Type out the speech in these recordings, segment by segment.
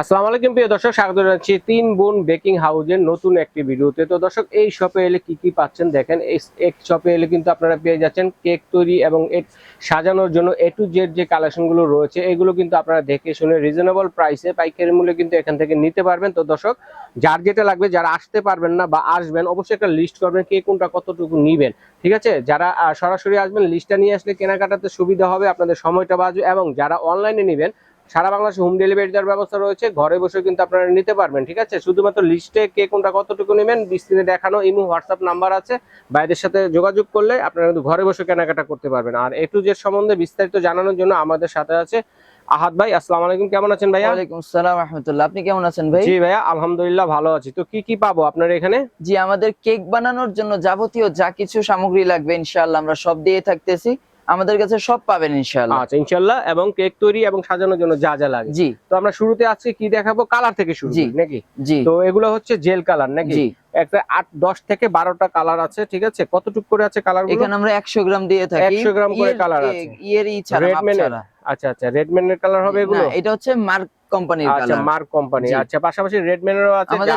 আসসালামু আলাইকুম, প্রিয় দর্শক, স্বাগত জানাচ্ছি তিন বোন বেকিং হাউজের নতুন একটি ভিডিওতে। তো দর্শক, এই শপে এলে কি কি পাচ্ছেন দেখেন। এই এক শপে এলে কিন্তু আপনারা পেয়ে যাচ্ছেন কেক তৈরি এবং সাজানোর জন্য এ টু জেড যে কালেকশনগুলো রয়েছে, এগুলো কিন্তু আপনারা দেখে শুনে রিজনেবল প্রাইসে পাইকারি মূল্যে কিন্তু এখান থেকে নিতে পারবেন। তো দর্শক, যার যেটা লাগবে, যারা আসতে পারবেন না বা আসবেন, অবশ্যই একটা লিস্ট করবেন কে কোনটা কতটুকু নিবেন। ঠিক আছে? যারা সরাসরি আসবেন লিস্টটা নিয়ে আসলে কেনাকাটাতে সুবিধা হবে, আপনাদের সময়টা বাঁচবে এবং যারা অনলাইনে নেবেন সারা বাংলাদেশে হোম ডেলিভারি দেওয়ার ব্যবস্থা রয়েছে। ঘরে বসে কিন্তু আপনারা নিতে পারবেন ঠিক আছে? শুধুমাত্র লিস্টে কে কোনটা কতটুকু নেবেন স্ক্রিনে দেখানো ইমো হোয়াটসঅ্যাপ নাম্বার আছে। বাইরের সাথে যোগাযোগ করলে আপনারা কিন্তু ঘরে বসে কেনাকাটা করতে পারবেন। আর এ টু জেড সম্বন্ধে বিস্তারিত জানানোর জন্য আমাদের সাথে আছে আহাদ ভাই। আসসালামু আলাইকুম কেমন আছেন ভাইয়া? ওয়ালাইকুম আসসালাম রহমতুল্লাহ। আপনি কেমন আছেন ভাই? জি ভাইয়া আলহামদুলিল্লাহ ভালো আছি। তো কি কি পাবো আপনার এখানে? জি আমাদের কেক বানানোর জন্য যাবতীয় যা কিছু সামগ্রী লাগবে ইনশাআল্লাহ আমরা সব দিয়ে থাকতেছি। আমাদের কাছে সব পাবেন ইনশাআল্লাহ। আচ্ছা ইনশাল্লাহ এবং কেক তৈরি এবং সাজানোর জন্য যা যা লাগে। জি। তো আমরা শুরুতে আজকে কি দেখাবো? কালার থেকে শুরু নাকি? জি। তো এগুলো হচ্ছে জেল কালার নাকি? জি। একটা আট দশ থেকে বারোটা কালার আছে ঠিক আছে? কতটুক করে আছে কালার এখানে আমরা একশো গ্রাম দিয়ে থাকি। 100 গ্রাম করে এ- আছে। ইয়ের ই ছাড়া Red মাপ এর? আচ্ছা আচ্ছা রেডম্যানের কালার হবে এগুলো? এটা হচ্ছে মার্ক কোম্পানির আচ্ছা মার্ক কোম্পানি আচ্ছা পাশাপাশি রেডম্যানেরও আছে আমাদের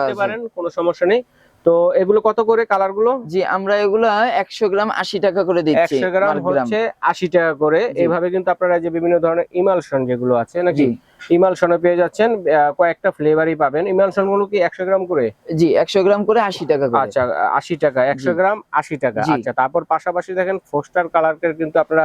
নিতে। পারেন কোনো সমস্যা নেই। তো এগুলো কত করে কালারগুলো? জি আমরা এগুলো একশো গ্রাম আশি টাকা করে দিচ্ছি একশো গ্রাম হচ্ছে আশি টাকা করে। এভাবে এইভাবে কিন্তু আপনারা যে বিভিন্ন ধরনের ইমালশন যেগুলো আছে নাকি? জি ইমালশনে পেয়ে যাচ্ছেন কয়েকটা ফ্লেভারই পাবেন। ইমালশনগুলো কি একশো গ্রাম করে? জি একশো গ্রাম করে আশি টাকা করে। আচ্ছা আশি টাকা একশো গ্রাম আশি টাকা। আচ্ছা তারপর পাশাপাশি দেখেন ফোস্টার কালার কিন্তু আপনারা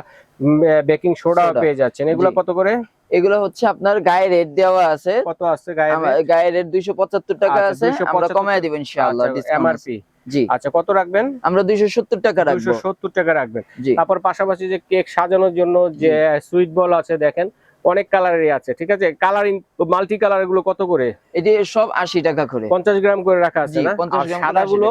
বেকিং সোডা পেয়ে যাচ্ছেন। এগুলো কত করে? এগুলো হচ্ছে আপনার গায়ে রেট দেওয়া আছে। কত আছে গায়ে গায়ে রেট দুইশো পঁচাত্তর টাকা আচ্ছা, আছে। 275 আমরা কমায় দিব ইনশাআল্লাহ এমআরপি জি। আচ্ছা কত রাখবেন? আমরা দুইশো সত্তর টাকা দুশো রাখব সত্তর টাকা রাখবেন। তারপর পাশাপাশি যে কেক সাজানোর জন্য যে সুইট বল আছে দেখেন অনেক কালারেরই আছে ঠিক আছে? কালারিং মাল্টি কালারগুলো কত করে? এই যে সব আশি টাকা করে। পঞ্চাশ গ্রাম করে রাখা আছে না? সাদা গুলো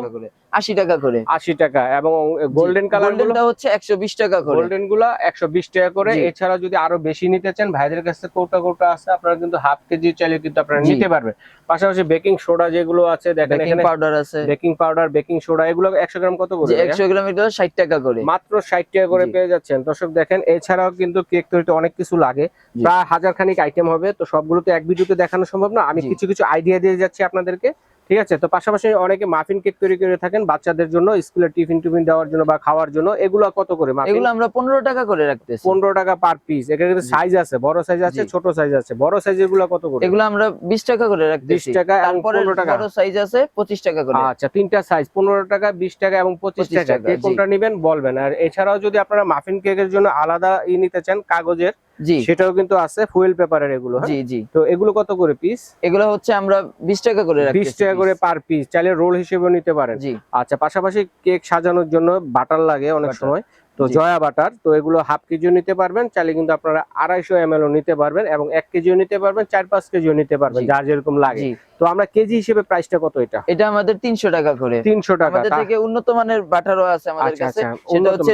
আশি টাকা করে। আশি টাকা এবং গোল্ডেন কালারগুলো হচ্ছে একশো বিশ টাকা করে। গোল্ডেনগুলো একশো বিশ টাকা করে। এছাড়া যদি আরও বেশি নিতে চান ভাইদের কাছে কৌটা কৌটা আছে আপনারা কিন্তু হাফ কেজি চাইলে কিন্তু আপনারা নিতে পারবেন। পাশাপাশি বেকিং সোডা যেগুলো আছে দেখেন বেকিং এখানে পাউডার আছে। বেকিং পাউডার বেকিং সোডা এগুলো একশো গ্রাম কত করে? একশো গ্রাম এটা ষাট টাকা করে। মাত্র ষাট টাকা করে পেয়ে যাচ্ছেন। দর্শক দেখেন এছাড়াও কিন্তু কেক তৈরিতে অনেক কিছু লাগে। প্রায় হাজার খানিক আইটেম হবে। তো সবগুলো তো এক ভিডিওতে দেখানো সম্ভব না। আমি কিছু কিছু আইডিয়া দিয়ে যাচ্ছি আপনাদেরকে। ঠিক আছে? তো পাশাপাশি অনেকে মাফিন কেক তৈরি করে থাকেন বাচ্চাদের জন্য স্কুলে টিফিন টিফিন দেওয়ার জন্য বা খাওয়ার জন্য। এগুলো কত করে এগুলো আমরা পনেরো টাকা করে রাখতেছি। পনেরো টাকা পার পিস এখানে কিন্তু সাইজ আছে বড় সাইজ আছে ছোট সাইজ আছে। বড় সাইজগুলো কত করে? এগুলো আমরা বিশ টাকা করে রাখতেছি। টাকা এবং পনেরো টাকা। বড় সাইজ আছে পঁচিশ টাকা করে। আচ্ছা তিনটা সাইজ পনেরো টাকা বিশ টাকা এবং পঁচিশ টাকা। কোনটা নিবেন বলবেন। আর এছাড়াও যদি আপনারা মাফিন কেকের জন্য আলাদা ই নিতে চান কাগজের জি। সেটাও কিন্তু আছে ফুয়েল পেপারের এগুলো হ্যাঁ? জি জি। তো এগুলো কত করে পিস এগুলো হচ্ছে আমরা বিশ টাকা করে বিশ টাকা করে পার পিস চাইলে রোল হিসেবে নিতে পারেন। জি। আচ্ছা পাশাপাশি কেক সাজানোর জন্য বাটার লাগে অনেক সময়। তো জয়া বাটার তো এগুলো হাফ কেজিও নিতে পারবেন চাইলে কিন্তু আপনারা আড়াইশো এম ও নিতে পারবেন এবং এক কেজিও নিতে পারবেন চার পাঁচ কেজিও নিতে পারবেন যার যেরকম লাগে। তো আমরা কেজি হিসেবে প্রাইসটা কত এটা? এটা আমাদের তিনশো টাকা করে। তিনশো টাকা থেকে উন্নত মানের বাটারও আছে আমাদের আচ্ছা কাছে। আচ্ছা সেটা হচ্ছে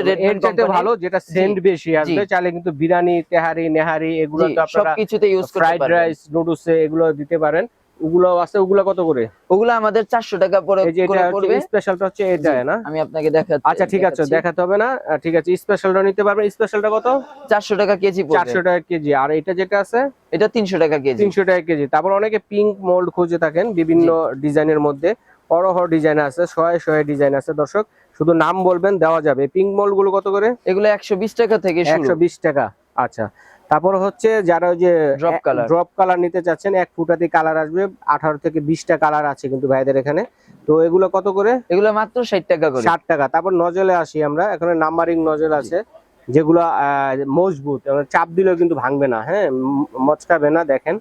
ভালো যেটা সেন্ট বেশি আসবে চাইলে কিন্তু বিরিয়ানি তেহারি নেহারি এগুলো তো আপনারা সবকিছুতে ইউজ করতে ফ্রাইড রাইস নুডলসে এগুলো দিতে পারেন। ওগুলো আছে ওগুলো কত করে? ওগুলো আমাদের চারশো টাকা পরে এই করে পড়বে? স্পেশালটা হচ্ছে এটা না? আমি আপনাকে দেখাচ্ছি আচ্ছা ঠিক আছে দেখাতে হবে না। ঠিক আছে স্পেশালটা নিতে পারবেন। স্পেশালটা কত? চারশো টাকা কেজি পড়বে। চারশো টাকা কেজি। আর এটা যেটা আছে? এটা তিনশো টাকা কেজি। তিনশো টাকা কেজি। তারপর অনেকে পিঙ্ক মোল্ড খুঁজে থাকেন বিভিন্ন ডিজাইনের মধ্যে। অরহ ডিজাইন আছে শয়ে শয়ে ডিজাইন আছে দর্শক। শুধু নাম বলবেন দেওয়া যাবে। পিঙ্ক মোল্ডগুলো কত করে? এগুলো একশো বিশ টাকা থেকে শুরু। একশো বিশ টাকা। আচ্ছা। তারপর হচ্ছে যারা ওই যে Drop color। ড্রপ কালার নিতে চাচ্ছেন এক ফুটাতে কালার আসবে আঠারো থেকে বিশটা কালার আছে কিন্তু ভাইদের এখানে। তো এগুলো কত করে? এগুলো মাত্র ষাট টাকা করে। ষাট টাকা। তারপর নজলে আসি আমরা। এখানে নাম্বারিং নজল আছে যেগুলো মজবুত। চাপ দিলেও কিন্তু ভাঙবে না হ্যাঁ? মচকাবে না দেখেন।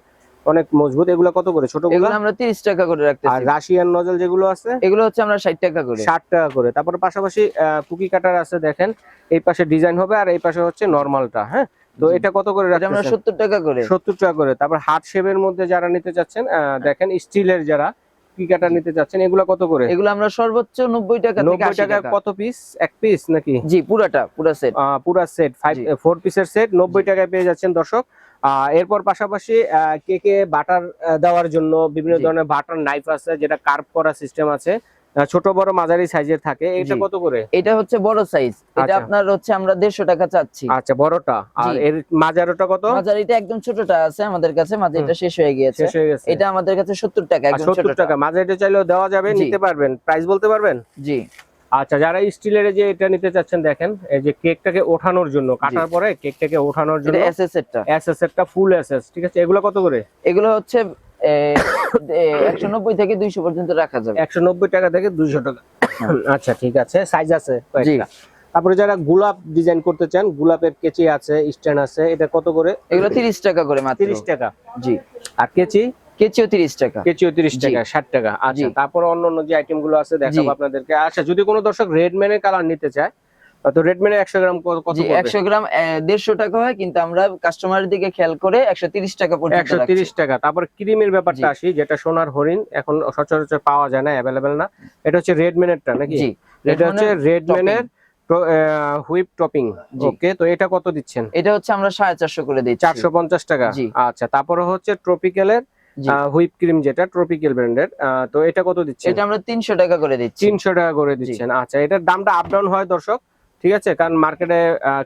অনেক মজবুত। এগুলো কত করে? ছোট এগুলো আমরা তিরিশ টাকা করে আর রাখতেছি রাশিয়ান নজল যেগুলো আছে? এগুলো হচ্ছে আমরা ষাট টাকা করে। ষাট টাকা করে। তারপর পাশাপাশি কুকি কাটার আছে দেখেন। এই পাশে ডিজাইন হবে আর এই পাশে হচ্ছে নর্মালটা হ্যাঁ? তো এটা কত করে রাখতেছেন সত্তর টাকা করে। সত্তর টাকা করে। তারপর হার্ট শেপের মধ্যে যারা নিতে চাচ্ছেন আহ, দেখেন স্টিলের যারা কুকি কাটার নিতে চাচ্ছেন এগুলো কত করে? এগুলো আমরা সর্বোচ্চ নব্বই টাকা থেকে নব্বই আশি টাকা টাকা। কত পিস এক পিস নাকি? জি পুরাটা পুরা সেট পুরা সেট ফাইভ জি। ফোর পিসের সেট নব্বই টাকায় পেয়ে যাচ্ছেন দর্শক। আহ, এরপর পাশাপাশি কেকে বাটার দেওয়ার জন্য বিভিন্ন ধরনের বাটার নাইফ আছে যেটা কার্ভ করা সিস্টেম আছে ছোট বড় মাঝারি সাইজের থাকে। এটা কত করে? এটা হচ্ছে বড় সাইজ এটা আচ্ছা। আপনার হচ্ছে আমরা দেড়শো টাকা চাচ্ছি। আচ্ছা বড়টা। আর। এর মাঝারোটা কত? মাঝারিটা একদম ছোটটা আছে আমাদের কাছে। মাঝারিটা শেষ হয়ে গিয়েছে। শেষ হয়ে গেছে। এটা আমাদের কাছে সত্তর টাকা একদম সত্তর ছোটটা। টাকা। মাঝারিটা চাইলেও দেওয়া যাবে নিতে পারবেন। প্রাইস বলতে পারবেন? জি। আচ্ছা যারা স্টিলের যে এটা নিতে চাচ্ছেন দেখেন এই যে কেকটাকে ওঠানোর জন্য কাটার পরে কেকটাকে ওঠানোর জন্য এসএস এরটা এসএস এরটা ফুল এসএস ঠিক আছে? এগুলো কত করে? এগুলো হচ্ছে একশো নব্বই থেকে দুইশো পর্যন্ত রাখা যাবে। একশো নব্বই টাকা থেকে দুইশো টাকা। আচ্ছা ঠিক আছে। সাইজ আছে তারপরে যারা গোলাপ ডিজাইন করতে চান গোলাপের কেচি আছে স্ট্যান্ড আছে এটা কত করে? এগুলো তিরিশ টাকা করে মাত্র। তিরিশ টাকা। জি। আর কেচি? কেচিও তিরিশ টাকা। কেচিও তিরিশ। টাকা ষাট টাকা। আচ্ছা। তারপরে অন্য অন্য যে আইটেমগুলো আছে দেখাবো আপনাদেরকে। আচ্ছা যদি কোনো দর্শক রেডম্যানের কালার নিতে চায় তো রেডম্যানের একশো গ্রাম কত পড়বে? একশো গ্রাম দেড়শো টাকা হয় কিন্তু আমরা কাস্টমারের দিকে খেয়াল করে একশো তিরিশ টাকা পর্যন্ত একশো রাখছি। তিরিশ টাকা। তারপর ক্রিমের ব্যাপারটা আসি যেটা সোনার হরিণ এখন সচরাচর পাওয়া যায় না অ্যাভেলেবেল না। এটা হচ্ছে নাকি? জি। এটা হচ্ছে হুইপ টপিং ওকে তো এটা কত দিচ্ছেন? এটা হচ্ছে আমরা সাড়ে চারশো করে দিচ্ছি। চারশো পঞ্চাশ টাকা? আচ্ছা তারপরে হচ্ছে ট্রপিক্যালের। হুইপ ক্রিম যেটা ট্রপিক্যাল ব্র্যান্ডের তো এটা কত দিচ্ছেন? এটা আমরা তিনশো টাকা করে দিচ্ছি। তিনশো টাকা করে দিচ্ছেন। আচ্ছা এটার দামটা আপ ডাউন হয় দর্শক? ঠিক আছে? কারণ মার্কেটে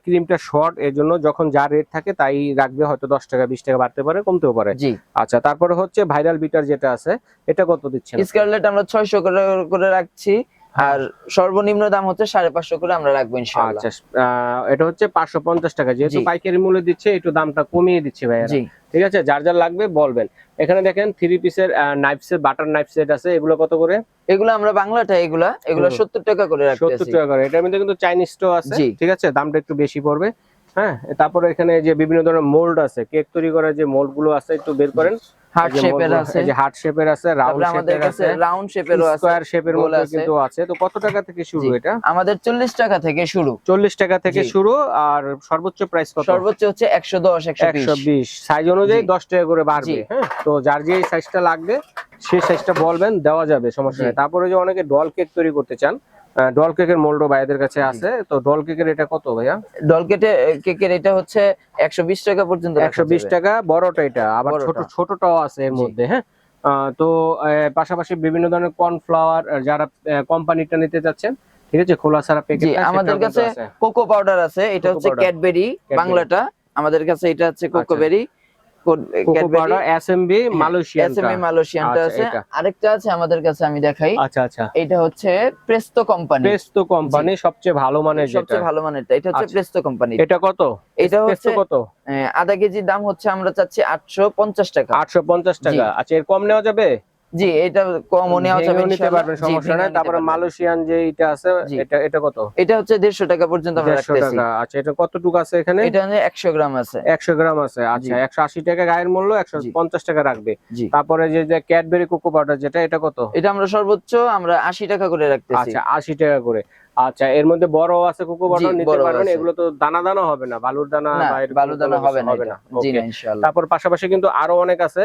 ক্রিমটা শর্ট এর জন্য যখন যা রেট থাকে তাই রাখবে হয়তো দশ টাকা বিশ টাকা বাড়তে পারে কমতেও পারে। জি। আচ্ছা তারপরে হচ্ছে ভাইরাল বিটার যেটা আছে এটা কত দিচ্ছে স্কারলেট আমরা ছয়শো করে করে রাখছি। আর সর্বনিম্ন দাম হচ্ছে সাড়ে পাঁচশো করে আমরা রাখব ইনশাআল্লাহ। আচ্ছা এটা হচ্ছে পাঁচশো পঞ্চাশ টাকা যেহেতু পাইকারি মূল্য দিচ্ছে একটু দামটা কমিয়ে দিচ্ছে ভাইয়া ঠিক আছে যার যার লাগবে বলবেন। এখানে দেখেন থ্রি পিসের knife set butter knife set আছে এগুলো কত করে? এগুলো আমরা বাংলাটা এগুলা এগুলো সত্তর টাকা করে সত্তর টাকা করে। এটার মধ্যে কিন্তু চাইনিজ স্টো আছে ঠিক আছে দামটা একটু বেশি পড়বে। হ্যাঁ? তারপরে এখানে যে বিভিন্ন ধরনের মোল্ড আছে কেক তৈরি করার যে মোল্ডগুলো আছে একটু বের করেন। হার্ট শেপের আছে। যে হার্ট শেপের আছে রাউন্ড শেপের আছে রাউন্ড শেপেরও আছে স্কোয়ার শেপের মধ্যে কিন্তু আছে। তো কত টাকা থেকে শুরু এটা? আমাদের চল্লিশ টাকা থেকে শুরু। চল্লিশ টাকা থেকে শুরু আর সর্বোচ্চ প্রাইস কত? সর্বোচ্চ হচ্ছে একশো দশ একশো একশো সাইজ অনুযায়ী জি। দশ টাকা করে বাড়বে হ্যাঁ? তো যার যে সাইজটা লাগবে সেই সাইজটা বলবেন দেওয়া যাবে সমস্যা নেই। তারপরে যে অনেকে ডল কেক তৈরি করতে চান ডল কেকের মোল্ডও ভাইদের কাছে আছে। তো ডল কেকের এটা কত ভাইয়া? ডল কেটে কেকের এটা হচ্ছে একশো বিশ টাকা পর্যন্ত রাখা একশো বিশ যাবে। টাকা বড়টা এটা। আবার ছোট ছোটটাও আছে এর মধ্যে হ্যাঁ? তো পাশাপাশি বিভিন্ন ধরনের কর্নফ্লাওয়ার যারা কোম্পানিটা নিতে চাচ্ছেন ঠিক আছে? খোলা জি প্যাকেট আমাদের কাছে কোকো পাউডার আছে। এটা হচ্ছে ক্যাডবেরি বাংলাটা। আমাদের কাছে এটা হচ্ছে কোকো এসএমবি মালয়েশিয়ান মালয়েশিয়ানটা আচ্ছা, আছে। এটা। আরেকটা আছে আমাদের কাছে আমি দেখাই। আচ্ছা আচ্ছা। এটা হচ্ছে প্রেস্তো কোম্পানি সবচেয়ে ভালো মানের যেটা। সবচেয়ে ভালো মানেরটা এটা। হচ্ছে। প্রেস্তো কোম্পানি এটা কত? এটা হচ্ছে কত? আধা কেজির দাম হচ্ছে আমরা চাচ্ছি আটশো পঞ্চাশ টাকা। আটশো পঞ্চাশ টাকা। আচ্ছা এর কম নেওয়া যাবে? জি এটা কম নেওয়া যাবে নিতে। পারবেন সমস্যা নাই। তারপরে মালয়েশিয়ান যে এটা আছে এটা এটা কত? এটা হচ্ছে দেড়শো টাকা পর্যন্ত আমরা রাখতেছি। আচ্ছা এটা কতটুকু আছে এখানে? এটা হচ্ছে একশো গ্রাম আছে। একশো গ্রাম আছে। আচ্ছা জি। একশো আশি টাকা গায়ের মূল্য একশো জি। পঞ্চাশ টাকা রাখবে। তারপরে যে যে ক্যাডবেরি কোকো পাউডার যেটা এটা কত? এটা আমরা সর্বোচ্চ আমরা আশি টাকা করে রাখতেছি। আচ্ছা আশি টাকা করে। আচ্ছা এর মধ্যে বড় আছে কোকো জি, নিতে বড় পারবেন এগুলো তো দানা দানা হবে না বালুর দানা বা এরকম দানা হবে না হবে না। জি না ইনশাআল্লাহ। তারপর পাশাপাশি কিন্তু আরও অনেক আছে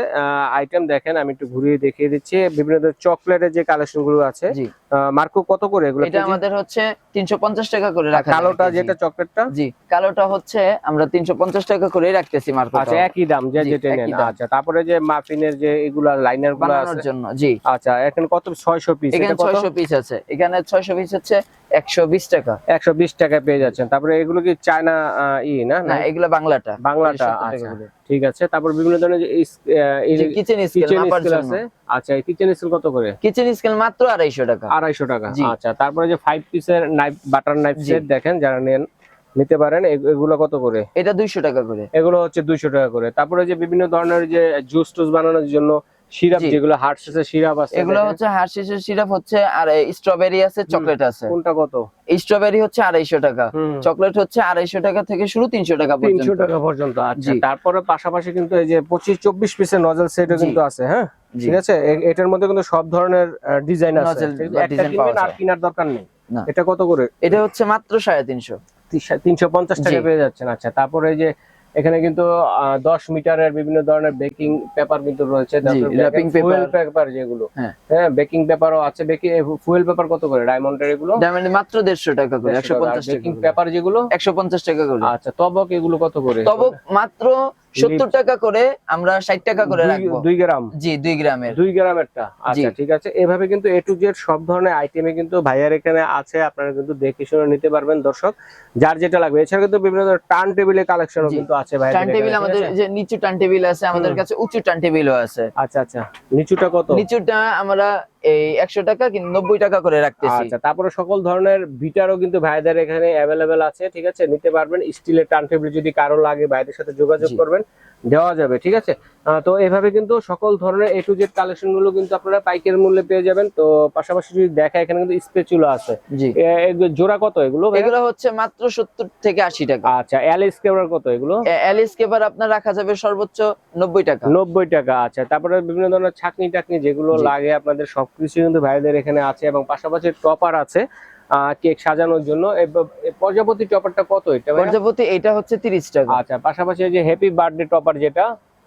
আইটেম দেখেন আমি একটু ঘুরিয়ে দেখিয়ে দিচ্ছি। বিভিন্ন চকলেটের যে কালেকশনগুলো আছে জি। মার্কো কত করে এগুলো এটা আমাদের হচ্ছে তিনশো পঞ্চাশ টাকা করে রাখা কালোটা যেটা চকলেটটা জি কালোটা হচ্ছে আমরা তিনশো পঞ্চাশ টাকা করে রাখতেছি মার্কেট। আচ্ছা একই দাম যে যেটা নেন। আচ্ছা তারপরে যে মাফিনের যে এগুলা লাইনারগুলো বানানোর আছে। জন্য জি। আচ্ছা এখন কত? ছয়শো পিস এখানে এটা কত? ছয়শো পিস আছে। এখানে ছয়শো পিস হচ্ছে একশো বিশ টাকা। একশো বিশ টাকায় পেয়ে যাচ্ছেন। তারপরে এগুলো কি চায়না আহ, ই না? না এগুলা বাংলাটা। বাংলাটা আচ্ছা। ঠিক আছে। তারপর বিভিন্ন ধরনের কিচেন স্কেল মাপার জন্য। আছে। আচ্ছা কিচেন স্কেল কত করে? কিচেন স্কেল মাত্র আড়াইশো টাকা। আড়াইশো টাকা। আচ্ছা তারপরে যে ফাইভ পিসের নাইফ বাটার নাইফ সেট দেখেন যারা নেন নিতে পারেন এগুলো কত করে? এটা দুইশো টাকা করে। এগুলো হচ্ছে দুইশো টাকা করে। তারপরে যে বিভিন্ন ধরনের যে জুস টুস বানানোর জন্য সিরাপ যেগুলো শেষে সিরাপ আছে এগুলো হচ্ছে হার্শিসের সিরাপ হচ্ছে আর স্ট্রবেরি আছে চকলেট আছে। কোনটা কত? স্ট্রবেরি হচ্ছে আড়াইশো টাকা। চকলেট হচ্ছে আড়াইশো টাকা থেকে শুরু তিনশো টাকা তিনশো টাকা পর্যন্ত আচ্ছা। তারপরে পাশাপাশি কিন্তু এই যে পঁচিশ চব্বিশ পিসের নজল সেটও কিন্তু আছে হ্যাঁ? ঠিক আছে? এটার মধ্যে কিন্তু সব ধরনের ডিজাইন আছে? একটা কিনবেন আর। কেনার দরকার নেই। এটা কত করে? এটা হচ্ছে মাত্র সাড়ে তিনশো। তিনশো পঞ্চাশ টাকা। পেয়ে যাচ্ছেন আচ্ছা। তারপরে এই যে এখানে কিন্তু দশ মিটারের বিভিন্ন ধরনের বেকিং পেপার কিন্তু রয়েছে। ফুয়েল পেপার যেগুলো। হ্যাঁ। হ্যাঁ বেকিং পেপারও আছে। বেকিং ফুয়েল পেপার কত করে? ডায়মন্ডের এগুলো? ডায়মন্ড মাত্র দেড়শো টাকা করে একশো পঞ্চাশ টাকা বেকিং পেপার যেগুলো? একশো পঞ্চাশ টাকা করে। আচ্ছা তবক এগুলো কত করে? তবক মাত্র সত্তর টাকা করে আমরা ষাট টাকা করে রাখব। দুই গ্রাম? জি দুই গ্রামের। দুই গ্রামেরটা? আচ্ছা ঠিক আছে। এভাবে কিন্তু এ টু জেড সব ধরনের আইটেমে কিন্তু ভাইয়ার এখানে আছে। আপনারা কিন্তু দেখে শুনে নিতে পারবেন দর্শক। যার যেটা লাগবে। এছাড়া কিন্তু বিভিন্ন ধরনের টার্ন টেবিলের কালেকশনও কিন্তু আছে ভাইয়ার টার্ন টেবিল আমাদের যে নিচু টার্ন টেবিল আছে আমাদের। কাছে উঁচু টার্ন টেবিলও আছে। আচ্ছা আচ্ছা। নিচুটা কত? নিচুটা আমরা এই একশো টাকা কিন্তু নব্বই টাকা করে রাখতেছি। আচ্ছা তারপরে সকল ধরনের বিটারও কিন্তু ভাইদের এখানে অ্যাভেলেবেল আছে ঠিক আছে? নিতে পারবেন। স্টিলের টার্ন টেবিল যদি কারও লাগে ভাইদের সাথে যোগাযোগ করবেন দেওয়া যাবে ঠিক আছে? তো এভাবে কিন্তু সকল ধরনের এ টু জেড কালেকশনগুলো কিন্তু আপনারা পাইকারি মূল্যে পেয়ে যাবেন। তো পাশাপাশি যদি দেখা এখানে কিন্তু স্পেচুলো আছে। জোড়া কত এগুলো এগুলো হচ্ছে মাত্র সত্তর থেকে আশি টাকা। আচ্ছা এল স্কেবার কত এগুলো? অ্যালিস কেবার আপনার রাখা যাবে সর্বোচ্চ নব্বই টাকা। নব্বই টাকা আচ্ছা। তারপরে বিভিন্ন ধরনের ছাকনি টাকনি যেগুলো লাগে আপনাদের সবকিছু কিন্তু ভাইদের এখানে আছে এবং পাশাপাশি টপার আছে কেক সাজানোর জন্য। প্রজাপতি টপারটা কত এটা প্রজাপতি এটা হচ্ছে তিরিশ টাকা। আচ্ছা পাশাপাশি যে হ্যাপি বার্থডে টপার যেটা?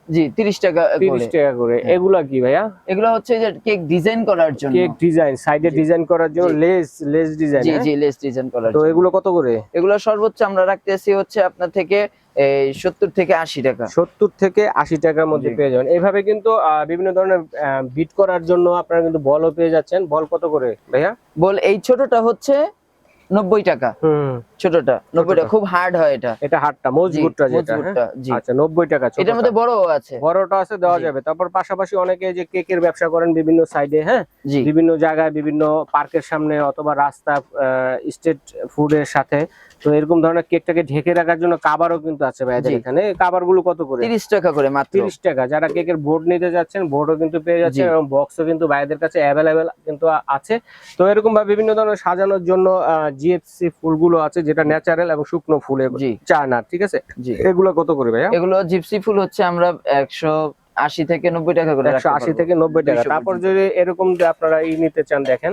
জি তিরিশ টাকা তিরিশ করে টাকা করে। হ্যাঁ। এগুলা কি ভাইয়া? এগুলো হচ্ছে যে কেক ডিজাইন করার জন্য। কেক ডিজাইন সাইডে ডিজাইন করার জন্য লেস লেস ডিজাইন জি জি লেস ডিজাইন করার তো এগুলো কত করে? এগুলো সর্বোচ্চ আমরা রাখতেছি হচ্ছে আপনার থেকে এই সত্তর থেকে আশি টাকা। সত্তর থেকে আশি টাকার মধ্যে পেয়ে যাবেন। এইভাবে কিন্তু আহ, বিভিন্ন ধরনের বিট করার জন্য আপনারা কিন্তু বলও পেয়ে যাচ্ছেন। বল কত করে ভাইয়া? বল এই ছোটটা হচ্ছে নব্বই টাকা। হুম। ছোটটা নব্বই টাকা খুব হার্ড হয় এটা। এটা মজবুতটা যেটা হ্যাঁ? আচ্ছা নব্বই টাকা এটার মধ্যে বড়ও আছে। বড়টা আছে দেওয়া যাবে। তারপর পাশাপাশি অনেকে যে কেকের ব্যবসা করেন বিভিন্ন সাইডে হ্যাঁ? বিভিন্ন জায়গায় বিভিন্ন পার্কের সামনে অথবা রাস্তা স্টেট ফুডের সাথে। তো এরকম ধরনের কেকটাকে ঢেকে রাখার জন্য কাবারও কিন্তু আছে ভাইদের জি। এখানে কাবারগুলো কত করে? তিরিশ টাকা করে মাত্র। তিরিশ টাকা। যারা কেকের বোর্ড নিতে যাচ্ছেন বোর্ডও কিন্তু পেয়ে যাচ্ছেন। এবং বক্সও কিন্তু ভাইদের কাছে অ্যাভেলেবেল কিন্তু আছে। তো এরকম ভাবে বিভিন্ন ধরনের সাজানোর জন্য জিএফসি ফুলগুলো আছে যেটা ন্যাচারাল এবং শুকনো ফুল চায়না ঠিক আছে? এগুলো কত করে ভাইয়া? এগুলো জিপসি ফুল হচ্ছে আমরা একশো আশি থেকে নব্বই টাকা করে একশো আশি থেকে নব্বই টাকা। তারপর যদি এরকম যে আপনারা ই নিতে চান দেখেন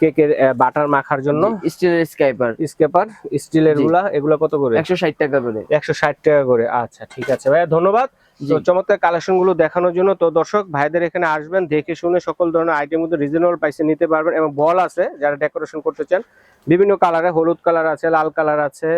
কেকের বাটার মাখার জন্য। স্টিলের স্কাইপার স্কেপার স্টিলেরগুলা এগুলো কত করে? একশো ষাট টাকা করে। একশো ষাট টাকা করে। আচ্ছা ঠিক আছে ভাইয়া ধন্যবাদ। তো চমৎকার কালেকশনগুলো দেখানোর জন্য। তো দর্শক ভাইদের এখানে আসবেন দেখে শুনে সকল ধরনের আইটেম কিন্তু রিজনেবল প্রাইসে নিতে পারবেন এবং বল আছে যারা ডেকোরেশন করতে চান। বিভিন্ন কালারে হলুদ কালার আছে লাল কালার আছে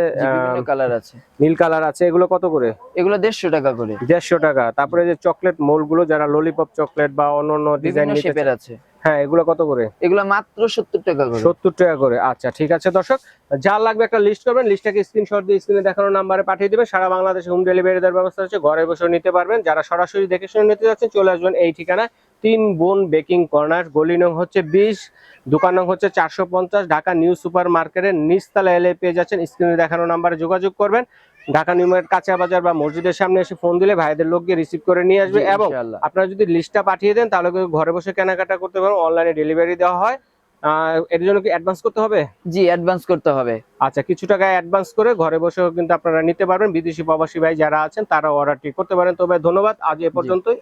কালার আছে। নীল কালার আছে এগুলো কত করে? এগুলো দেড়শো টাকা করে। দেড়শো টাকা। তারপরে যে চকলেট মোলগুলো যারা ললিপপ চকলেট বা অন্য অন্য ডিজাইন আছে। হ্যাঁ এগুলো কত করে? এগুলো মাত্র সত্তর টাকা করে। সত্তর টাকা করে। আচ্ছা ঠিক আছে দর্শক যা লাগবে একটা লিস্ট করবেন। লিস্টটাকে স্ক্রিনশট দিয়ে স্ক্রিনে দেখানো নাম্বারে পাঠিয়ে দেবেন। সারা বাংলাদেশে হোম ডেলিভারি দেওয়ার ব্যবস্থা আছে ঘরে বসে নিতে পারবেন। যারা সরাসরি দেখে শুনে নিতে যাচ্ছেন চলে আসবেন এই ঠিকানায়। তিন বোন বেকিং কর্নার গলি নং হচ্ছে বিশ দোকান নং হচ্ছে চারশো পঞ্চাশ ঢাকা নিউ সুপার মার্কেটের নিচতলা এলে পেয়ে যাচ্ছেন। স্ক্রিনে দেখানো নাম্বারে যোগাযোগ করবেন। ঢাকা নিউ মার্কেট কাঁচা বাজার বা মসজিদের সামনে এসে ফোন দিলে ভাইদের লোককে রিসিভ করে নিয়ে আসবে এবং। আপনারা যদি লিস্টটা পাঠিয়ে দেন তাহলে ঘরে বসে কেনাকাটা করতে পারবেন অনলাইনে ডেলিভারি দেওয়া হয়। এর জন্য কি অ্যাডভান্স করতে হবে? জি অ্যাডভান্স করতে হবে। আচ্ছা কিছু টাকা অ্যাডভান্স করে ঘরে বসেও কিন্তু আপনারা নিতে পারবেন। বিদেশি প্রবাসী ভাই যারা আছেন তারা অর্ডারটি করতে পারেন। তবে ধন্যবাদ। আজ এ পর্যন্তই।